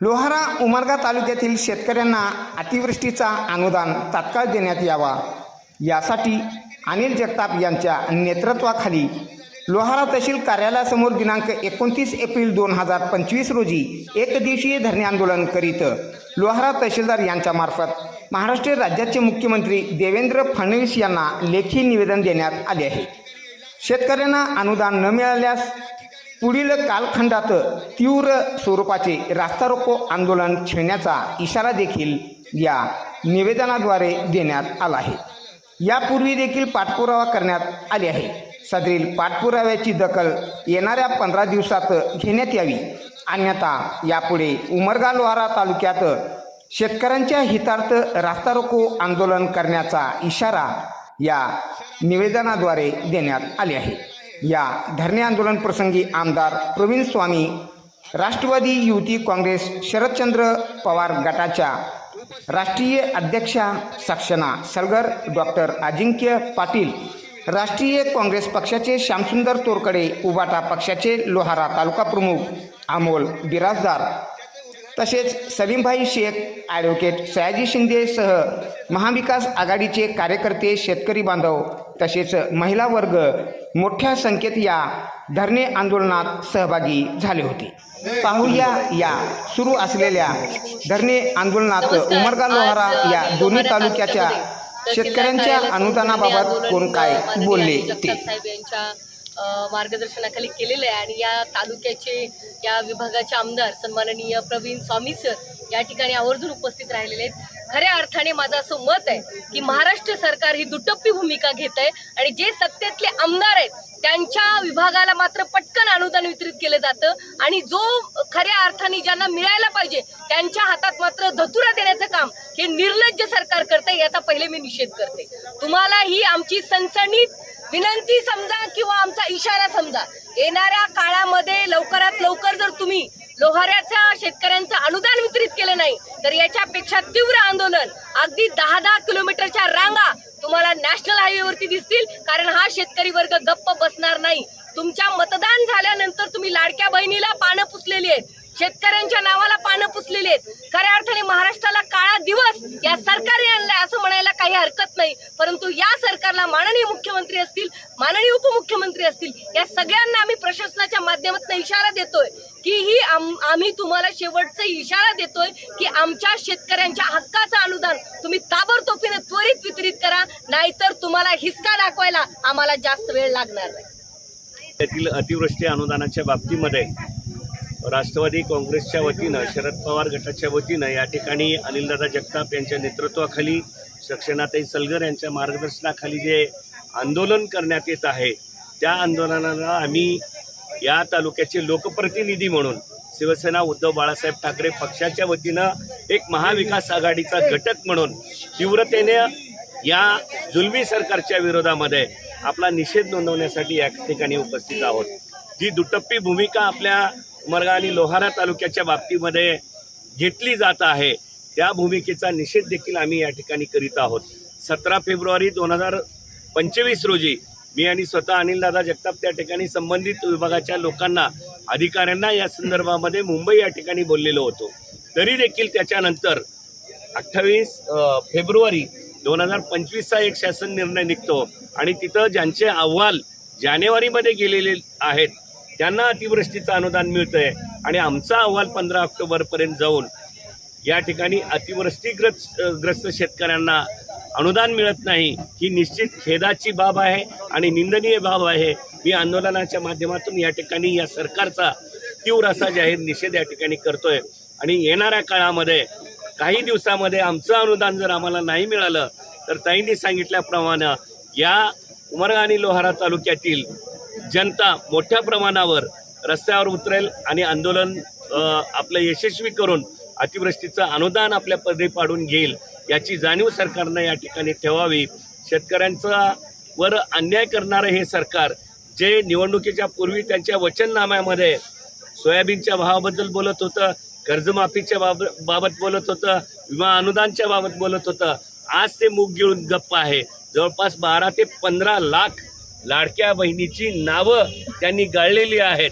लोहारा उमरगा तालुक्यातील शेतकऱ्यांना अतिवृष्टीचा अनुदान तात्काळ देण्यात यावा. यासाठी अनिल जगताप यांच्या नेतृत्वाखाली लोहारा तहसील कार्यालयासमोर दिनांक एकोणतीस एप्रिल दोन हजार पंचवीस रोजी एकदिवसीय धरणे आंदोलन करीत लोहारा तहसीलदार यांच्यामार्फत महाराष्ट्र राज्याचे मुख्यमंत्री देवेंद्र फडणवीस यांना लेखी निवेदन देण्यात आले आहे. शेतकऱ्यांना अनुदान न मिळाल्यास पुढील कालखंडात तीव्र स्वरूपाचे रास्ता रोको आंदोलन छेडण्याचा इशारा देखील या निवेदनाद्वारे देण्यात आला आहे. यापूर्वी देखील पाठपुरावा करण्यात आले आहे. सदरील पाठपुराव्याची दखल येणाऱ्या पंधरा दिवसात घेण्यात यावी. अन्यथा यापुढे उमरगा लोहारा तालुक्यात शेतकऱ्यांच्या हितार्थ रास्ता रोको आंदोलन करण्याचा इशारा या निवेदनाद्वारे देण्यात आले आहे. या धरणे आंदोलन प्रसंगी आमदार प्रवीण स्वामी राष्ट्रवादी युवती काँग्रेस शरदचंद्र पवार गटाच्या राष्ट्रीय अध्यक्षा साक्षणा सलगर डॉक्टर अजिंक्य पाटील राष्ट्रीय काँग्रेस पक्षाचे श्यामसुंदर तोरकडे उबाटा पक्षाचे लोहारा तालुका प्रमुख अमोल बिराजदार तसेच सलीमभाई शेख ॲडव्होकेट सयाजी शिंदेसह महाविकास आघाडीचे कार्यकर्ते शेतकरी बांधव तसेच महिला वर्ग मोठ्या संख्येत या धरणे आंदोलनात सहभागी झाले होते. पाहूया या सुरू असलेल्या धरणे आंदोलनात उमरगा लोहारा या दोन्ही तालुक्याच्या शेतकऱ्यांच्या अनुदानाबाबत कोण काय बोलले ते? साहेब यांच्या अ, मार्गदर्शनाखाली केलेलं आहे. आणि या तालुक्याचे या विभागाचे आमदार सन्माननीय प्रवीण स्वामी सर या ठिकाणी आवर्जून उपस्थित राहिलेले आहेत. खऱ्या अर्थाने माझं असं मत आहे की महाराष्ट्र सरकार ही दुटप्पी भूमिका घेत आहे आणि जे सत्तेतले आमदार आहेत त्यांच्या विभागाला मात्र पटकन अनुदान वितरित केलं जातं आणि जो खऱ्या अर्थाने ज्यांना मिळायला पाहिजे त्यांच्या हातात मात्र धतुरा देण्याचं काम हे निर्लज्ज सरकार करते याचा पहिले मी निषेध करते. तुम्हाला ही आमची सणसणीत विनंती समजा किंवा आमचा इशारा समजा येणाऱ्या काळामध्ये लवकरात लवकर जर तुम्ही लोहाऱ्याच्या शेतकऱ्यांचं अनुदान वितरित केलं नाही तर याच्यापेक्षा तीव्र आंदोलन अगदी दहा दहा किलोमीटरच्या रांगा तुम्हाला नॅशनल हायवेवरती दिसतील कारण हा शेतकरी वर्ग गप्प बसणार नाही. तुमच्या मतदान झाल्यानंतर तुम्ही लाडक्या बहिणीला पानं पुसलेली आहेत शेतकऱ्यांच्या नावाला पानं पुसलेली आहेत. खऱ्या अर्थाने महाराष्ट्राला काळा दिवस या सरकारने आणलाय असं म्हणायला काही हरकत नाही. परंतु या सरकारला माननीय मुख्यमंत्री असतील माननीय उपमुख्यमंत्री असतील या सगळ्यांना आम्ही प्रशासनाच्या माध्यमातून इशारा देतोय. की ही आम- आम्ही तुम्हाला शेवटचा इशारा देतोय की आमच्या शेतकऱ्यांच्या हक्काचं अनुदान तुम्ही ताबडतोबीने त्वरित वितरित करा नाहीतर तुम्हाला हिसका दाखवायला आम्हाला जास्त वेळ लागणार नाही. त्यातील अतिवृष्टी अनुदानाच्या बाबतीमध्ये राष्ट्रवादी काँग्रेसच्या वतीनं शरद पवार गटाच्या वतीनं या ठिकाणी अनिलदादा जगताप यांच्या नेतृत्वाखाली सक्षनाताई सलगर यांच्या मार्गदर्शनाखाली जे आंदोलन करण्यात येत आहे त्या आंदोलनाला आम्ही या तालुक्याचे लोकप्रतिनिधी म्हणून शिवसेना उद्धव बाळासाहेब ठाकरे पक्षाच्या वतीनं एक महाविकास आघाडीचा घटक म्हणून तीव्रतेने या जुलमी सरकारच्या विरोधामध्ये आपला निषेध नोंदवण्यासाठी या ठिकाणी उपस्थित आहोत. जी दुटप्पी भूमिका आपल्या उमरगा आणि लोहारा तालुक्याच्या बाबतीमध्ये घेतली जात आहे त्या भूमिकेचा निषेध देखील आम्ही या ठिकाणी करीत आहोत. सतरा फेब्रुवारी दोन हजार पंचवीस रोजी मी आणि स्वतः अनिलदादा जगताप त्या ठिकाणी संबंधित विभागाच्या लोकांना अधिकाऱ्यांना या संदर्भामध्ये मुंबई या ठिकाणी बोललेलो होतो. तरी देखील त्याच्यानंतर अठ्ठावीस फेब्रुवारी दोन हजार पंचवीसचा एक शासन निर्णय निघतो आणि तिथं ज्यांचे अहवाल जानेवारीमध्ये गेलेले आहेत त्यांना अतिवृष्टीचं अनुदान मिळतंय आणि आमचा अहवाल पंधरा ऑक्टोबरपर्यंत जाऊन या ठिकाणी अतिवृष्टीग्रस्त ग्रस्त शेतकऱ्यांना अनुदान मिळत नाही ही निश्चित खेदाची बाब आहे आणि निंदनीय बाब आहे. मी आंदोलनाच्या माध्यमातून या ठिकाणी या सरकारचा तीव्र असा जाहीर निषेध या ठिकाणी करतोय. आणि येणाऱ्या काळामध्ये काही दिवसामध्ये आमचं अनुदान जर आम्हाला नाही मिळालं तर ताईंनी सांगितल्याप्रमाणे या उमरगा आणि लोहारा तालुक्यातील जनता मोठ्या प्रमाणावर रस्त्यावर उतरेल आणि आंदोलन आपलं यशस्वी करून अतिवृष्टीचं अनुदान आपल्या पदरी पाडून घेईल. याची जाणीव सरकारनं या ठिकाणी ठेवावी. शेतकऱ्यांचा वर अन्याय करणारं हे सरकार जे निवडणुकीच्या पूर्वी त्यांच्या वचननाम्यामध्ये सोयाबीनच्या भावाबद्दल बोलत होतं कर्जमाफीच्या बाब बाबत बोलत होतं विमा अनुदानच्या बाबत बोलत होतं आज ते मूग गिळून गप्प आहे. जवळपास बारा ते पंधरा लाख लाडक्या बहिणीची नावं त्यांनी गाळलेली आहेत.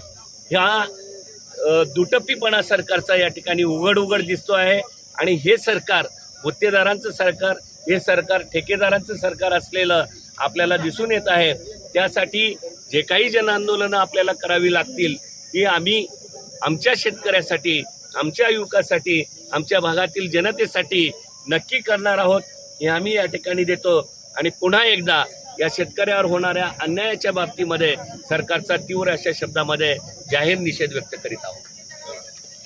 ह्या दुटप्पीपणा सरकारचा या ठिकाणी उघड उघड दिसतो आहे आणि हे सरकार गुत्तेदारांचं सरकार हे सरकार ठेकेदारांचं सरकार असलेलं आपल्याला दिसून येत आहे. त्यासाठी जे काही जनआंदोलनं आपल्याला करावी लागतील ही आम्ही आमच्या शेतकऱ्यासाठी आमच्या युवकासाठी आमच्या भागातील जनतेसाठी नक्की करणार आहोत हे आम्ही या ठिकाणी देतो. आणि पुन्हा एकदा या शेतकऱ्यावर होणाऱ्या अन्यायाच्या बाबतीमध्ये सरकारचा तीव्र अशा शब्दामध्ये जाहीर निषेध व्यक्त करीत आहोत.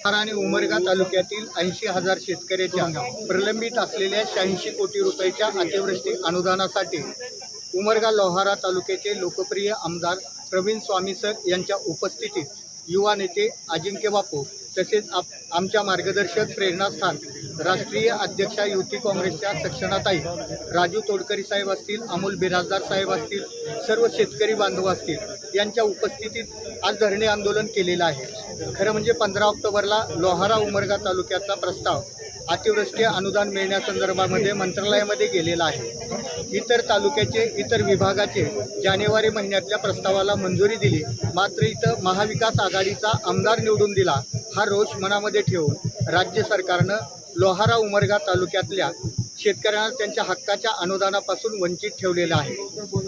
आणि उमरगा तालुक्यातील ऐंशी हजार शेतकऱ्याच्या प्रलंबित असलेल्या शहाऐंशी कोटी रुपयाच्या अतिवृष्टी अनुदानासाठी उमरगा लोहारा तालुक्याचे लोकप्रिय आमदार प्रवीण स्वामी सर यांच्या उपस्थितीत युवा नेते अजिंक्य बापू तसेच आप आमच्या मार्गदर्शक प्रेरणास्थान राष्ट्रीय अध्यक्षा युती काँग्रेसच्या सक्षणाताई राजू तोडकरी साहेब असतील अमोल बिराजदार साहेब असतील सर्व शेतकरी बांधव असतील यांच्या उपस्थितीत आज धरणे आंदोलन केलेलं आहे. खरं म्हणजे पंधरा ऑक्टोबरला लोहारा उमरगा तालुक्याचा प्रस्ताव अतिवृष्टी अनुदान मिळण्यासंदर्भामध्ये मंत्रालयामध्ये गेलेला आहे. इतर तालुक्याचे इतर विभागाचे जानेवारी महिन्यातल्या प्रस्तावाला मंजुरी दिली. मात्र इथं महाविकास आघाडीचा आमदार निवडून दिला हा रोष मनामध्ये ठेवून राज्य सरकारनं लोहारा उमरगा तालुक्यातल्या शेतकऱ्यांना त्यांच्या हक्काच्या अनुदानापासून वंचित ठेवलेलं आहे.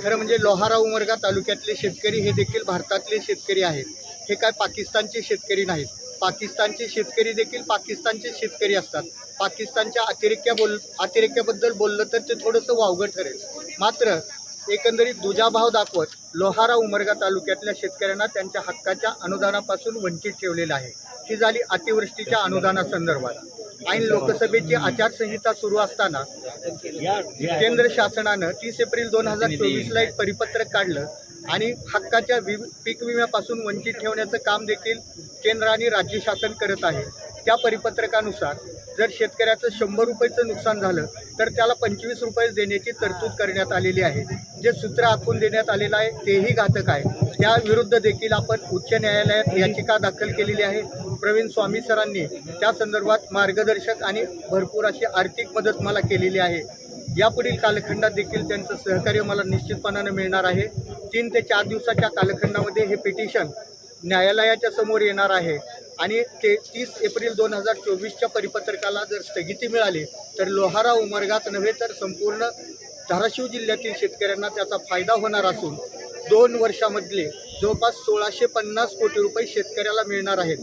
खरं म्हणजे लोहारा उमरगा तालुक्यातले शेतकरी हे देखील भारतातले शेतकरी आहेत. हे काय पाकिस्तानचे शेतकरी नाहीत. पाकिस्तानचे शेतकरी देखील पाकिस्तानचे शेतकरी असतात. पाकिस्तानच्या अतिरेक्या बोल अतिरेक्याबद्दल बोललं तर ते थोडंसं वावगं ठरेल. मात्र एकंदरीत दुजाभाव दाखवत लोहारा उमरगा तालुक्यातल्या शेतकऱ्यांना त्यांच्या हक्काच्या अनुदानापासून वंचित ठेवलेलं आहे. ही झाली अतिवृष्टीच्या अनुदानासंदर्भात. ऐन लोकसभेची आचारसंहिता सुरू असताना केंद्र शासनानं तीस एप्रिल दोन हजार चोवीसला एक परिपत्रक काढलं. आणि हक्काच्या वि पीक विम्यापासून वंचित ठेवण्याचं काम देखील केंद्र आणि राज्य शासन करत आहे. त्या परिपत्रकानुसार जर शेतकऱ्याचं शंभर रुपयेचं नुकसान झालं तर त्याला पंचवीस रुपये देण्याची तरतूद करण्यात आलेली आहे. जे सूत्र आखून देण्यात आलेलं आहे तेही घातक आहे. त्याविरुद्ध देखील आपण उच्च न्यायालयात याचिका दाखल केलेली आहे. प्रवीण स्वामी सरांनी त्या संदर्भात मार्गदर्शक आणि भरपूर अशी आर्थिक मदत मला केलेली आहे. यापुढील कालखंडात देखील त्यांचं सहकार्य मला निश्चितपणानं मिळणार आहे. तीन ते चार दिवसाच्या कालखंडामध्ये हे पिटिशन न्यायालयाच्या समोर येणार आहे. आणि ते तीस एप्रिल दोन हजार चोवीसच्या परिपत्रकाला जर स्थगिती मिळाली तर लोहारा उमरगाच नव्हे तर संपूर्ण धाराशिव जिल्ह्यातील शेतकऱ्यांना त्याचा फायदा होणार असून दोन वर्षामधले जवळपास सोळाशे पन्नास कोटी रुपये शेतकऱ्याला मिळणार आहेत.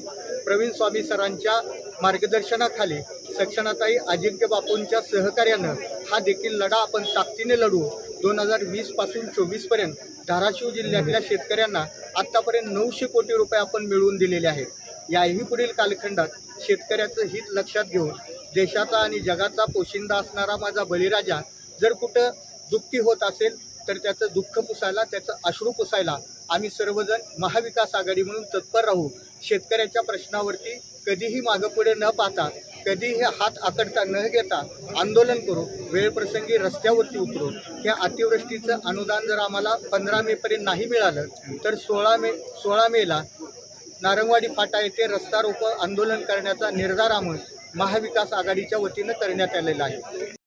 प्रवीण स्वामी सरांच्या मार्गदर्शनाखाली सक्षणाताई अजिंक्य बापूंच्या सहकार्यानं हा देखील लढा आपण ताकदीने लढू. दोन हजार वीसपासून चोवीसपर्यंत धाराशिव जिल्ह्यातल्या शेतकऱ्यांना आत्तापर्यंत नऊशे कोटी रुपये आपण मिळवून दिलेले आहेत. याही पुढील कालखंडात शेतकऱ्याचं हित लक्षात घेऊन देशाचा आणि जगाचा पोशिंदा असणारा माझा बळीराजा जर कुठं दुःखी होत असेल तर त्याचं दुःख पुसायला त्याचं अश्रू पुसायला आम्ही सर्वजण महाविकास आघाडी म्हणून तत्पर राहू. शेतकऱ्याच्या प्रश्नावरती कधीही मागं पुढे न पाहता कधीही हात आकडता न घेता आंदोलन करू वेळप्रसंगी रस्त्यावरती उतरू. या अतिवृष्टीचं अनुदान जर आम्हाला पंधरा मेपर्यंत नाही मिळालं तर सोळा मे सोळा मेला नारंगवाडी फाटा येथे रस्ता रोको आंदोलन करण्याचा निर्धार आम्ही महाविकास आघाडीच्या वतीनं करण्यात आलेला आहे.